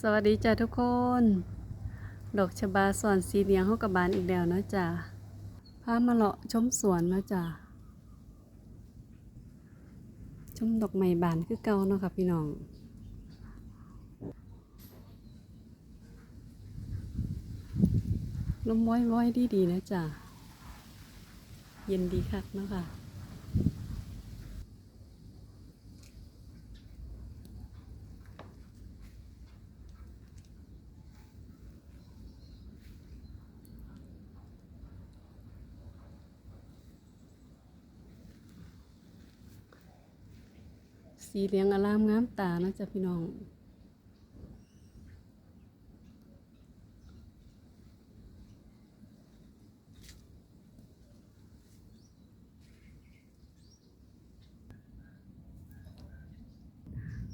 สวัสดีจ้าทุกคน ดอกชบาสอนสีเหลียงเขากับบานอีกแล้วนะจ้าพามาเลาะชมสวนนาะจ้าชมดอกไม้บานคือเก่าเนาะค่ะพี่น้องลมว้อยว้อยดีดีๆนะจ้าเย็นดีคักเนาะค่ะ สีเหลืองอลามงามตานะจ๊ะพี่น้อง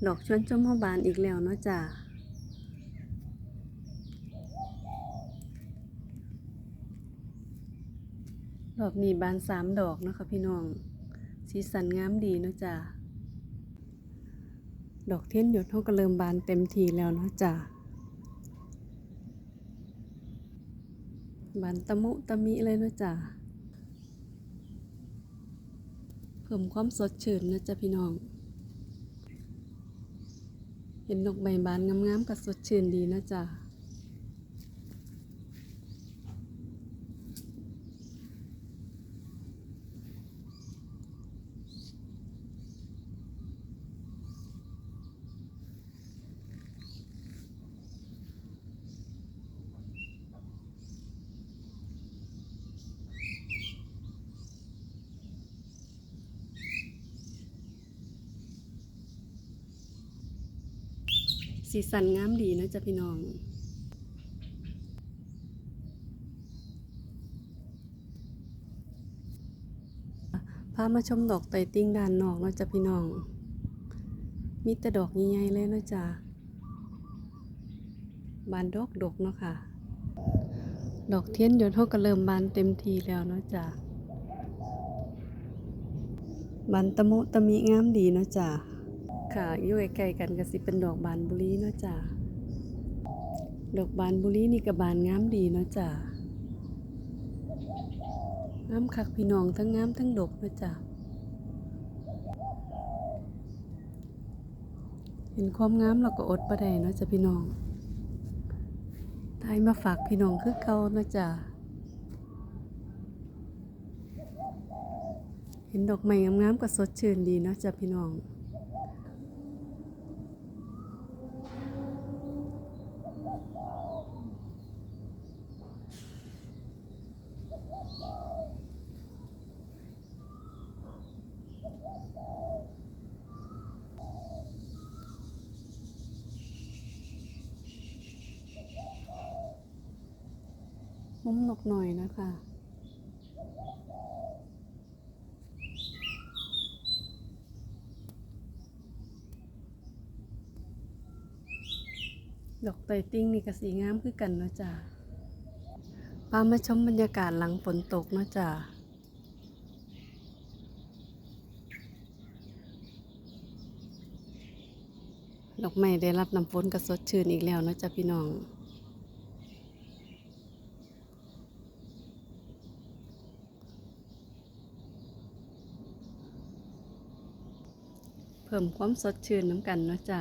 ดอกชวนชมพบานอีกแล้วเนาะจ้ะรอบนี้บานสามดอกนะคะพี่น้อง สีสันงามดีเนาะจ้ะ ดอกเทียนหยดเขาก็เริ่มบานเต็มทีแล้วเนาะจ้ะบานตะมุตะมิเลยเนาะจ้ะเพิ่มความสดชื่นนะจ๊ะพี่น้อง เห็นดอกใบบานงามๆกับสดชื่นดีนะจ๊ะ สีสันงามดีนะจ๊ะพี่น้อง พามาชมดอกไตติ้งด้านนอกนะจ๊ะพี่น้อง มีแต่ดอกใหญ่ๆเลยนะจ๊ะบานดอกดกเนาะค่ะ ดอกเทียนยดเขาก็เริ่มบานเต็มทีแล้วเนาะจ๊ะบานตะมุตะมิงามดีเนาะจ๊ะ ค่ะอยู่ใกล้ๆกันก็สิเป็นดอกบานบุรีเนาะจ้ะดอกบานบุรีนี่ก็บานงามดีเนาะจ้ะงามคักพี่น้องทั้งงามทั้งดกเนาะจ้ะเห็นความงามเราก็อดบ่ได้เนาะจ้ะพี่น้องทายมาฝากพี่น้องคือเก่าเนาะจ้ะเห็นดอกไม้งามๆก็สดชื่นดีเนาะจ้ะพี่น้อง มุมหนกหน่อยนะคะดอกไตติ้งนี่ก็สีงามคือกันเนาะจ้ะพามาชมบรรยากาศหลังฝนตกเนาะจ้ะดอกไม้ได้รับน้ำฝนก็สดชื่นอีกแล้วเนาะจ้ะพี่น้อง พิ่มความสดชื่นน้ำกันเนาะจ้า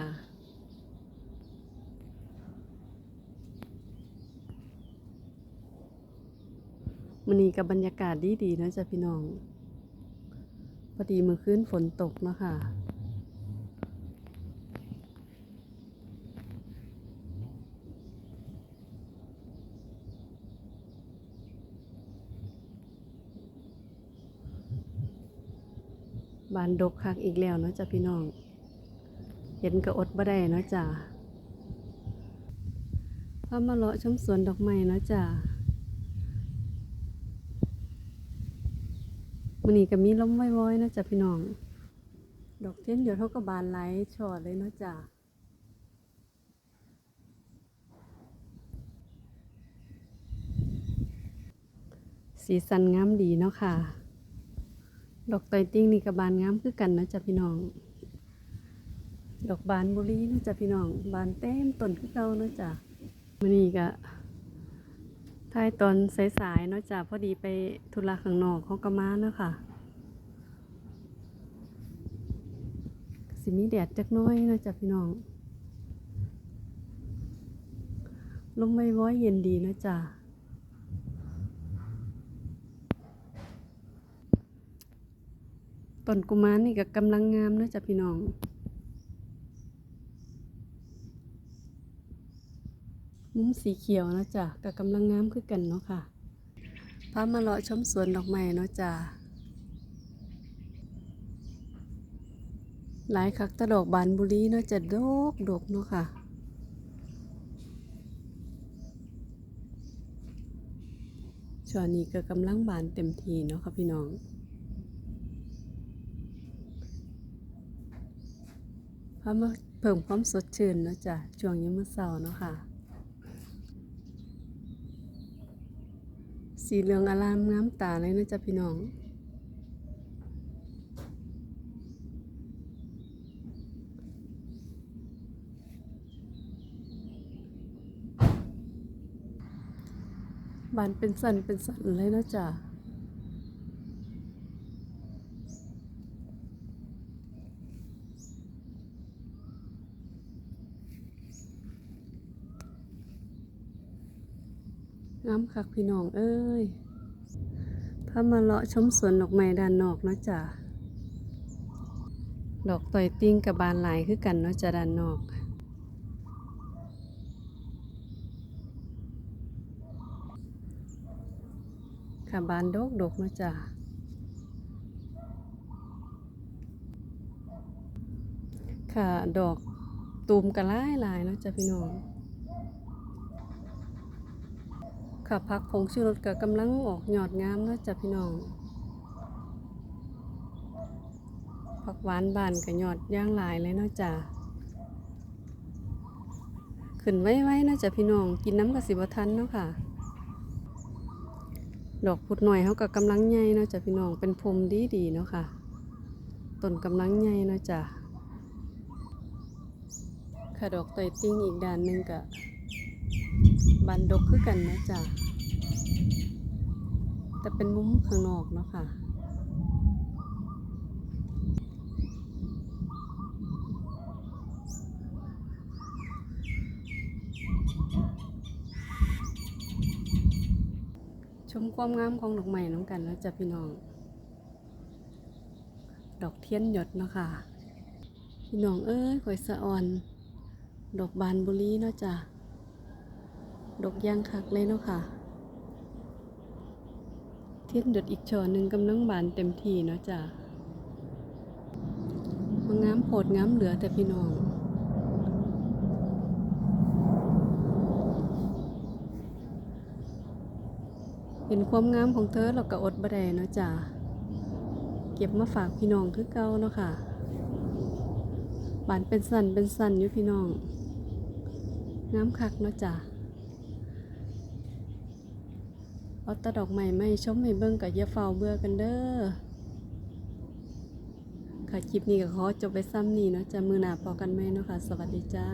มันนี้กับบรรยากาศดีดีๆนะจ๊ะพี่น้อง พอดีเมื่อคืนฝนตกเนาะค่ะ บานดกคักอีกแล้วเนาะจ้ะพี่น้อง เห็นก็อดบ่ได้เนาะจ้ะพามาเลาะชมสวนดอกไม้เนาะจ้ะมื้อนี้ก็มีลมว้อยๆเนาะจ้ะพี่น้อง ดอกเทียนเดี๋ยวเขาก็บานไหลช่อเลยเนาะจ้ะสีสันงามดีเนาะค่ะ ดอกไตติ้งนี่กับบานงามคือกันนะจ๊ะพี่น้อง ดอกบานบุรีนะจ้ะพี่น้อง บานเต็มต้นคือเก่านะจ้ะมื้อนี้ก็ท้ายตอนสายๆเนาะจ้ะพอดีไปธุระข้างนอกเขาก็มาเนาะค่ะสิมีแดดจักน้อยเนาะจ้ะพี่น้อง ลมไม่ว้อยเย็นดีเนาะจ้ะ ต้นกุมารนี่ก็กำลังงามเนาะจ้ะพี่น้องมุ้มสีเขียวนะจ้ะก็กำลังงามคือกันเนาะค่ะพามาเลาะชมสวนดอกไม้เนาะจ้ะหลายคักตะดอกบานบุรีเนาะจะดกดกเนาะค่ะช่วงนี้ก็กำลังบานเต็มทีเนาะค่ะพี่น้อง เพราะมาเพิ่มความสดชื่นเนาะจ้ะช่วงยามมื้อเช้าเนาะค่ะ สีเหลืองอารามงามตาเลยนะจ๊ะพี่น้องบานเป็นสันเป็นสันเลยนะจ๊ะ งามคักพี่น้องเอ้ยพามาเลาะชมสวนดอกไม้ด้านนอกเนาะจ้ะดอกต่อยติ้งกับบานหลายคือกันเนาะจ้ะด้านนอกค่ะบานดกดกเนาะจ้ะค่ะดอกตูมกระไล่ลายเนาะจ้ะพี่น้อง ค่ะพักผงชูรสก็กำลังออกหยอดงามเนาะจ้ะพี่น้องผักหวานบานกับหยอดย่างหลายเลยเนาะจ้ะขึ้นไว้ๆเนาะจ้ะพี่น้องกินน้ำกับสิบทันเนาะค่ะ ดอกพุดหน่อยเขาก็กำลังใหญ่เนาะจ้ะพี่น้องเป็นพรมดีๆเนาะค่ะต้นกำลังใหญ่เนาะจ้ะค่ะดอกไตอยติ้งอีกด้านหนึ่งก็บ บานดกคือกันนะจ้ะแต่เป็นมุมข้างนอกเนาะค่ะชมความงามของดอกไม้น้ำกันแล้วจ้ะพี่น้อง ดอกเทียนหยดเนาะค่ะ พี่น้องเอ้ยข่อยสะอ่อน ดอกบานบุรีเนาะจ้ะ ดอกยางคักเลยเนาะค่ะ เทียนหยดอีกช่อหนึ่งกำลังบานเต็มทีเนาะจ้ะมางามโพดงามเหลือแต่พี่น้องเห็นความงามของเธอเราก็อดบ่ได้เนาะจ้ะเก็บมาฝากพี่น้องคือเก่าเนาะค่ะบานเป็นสันเป็นสันอยู่พี่น้องงามคักเนาะจ้ะ เอาตะดอกใหม่ไม่ชมให้เบิ่งกับยาเฝ้าเบื่อกันเด้อค่ะคลิปนี้ก็ขอจบไปซ้ำนี่เนาะจะมือหนาพอกันไหมเนาะค่ะ สวัสดีจ้า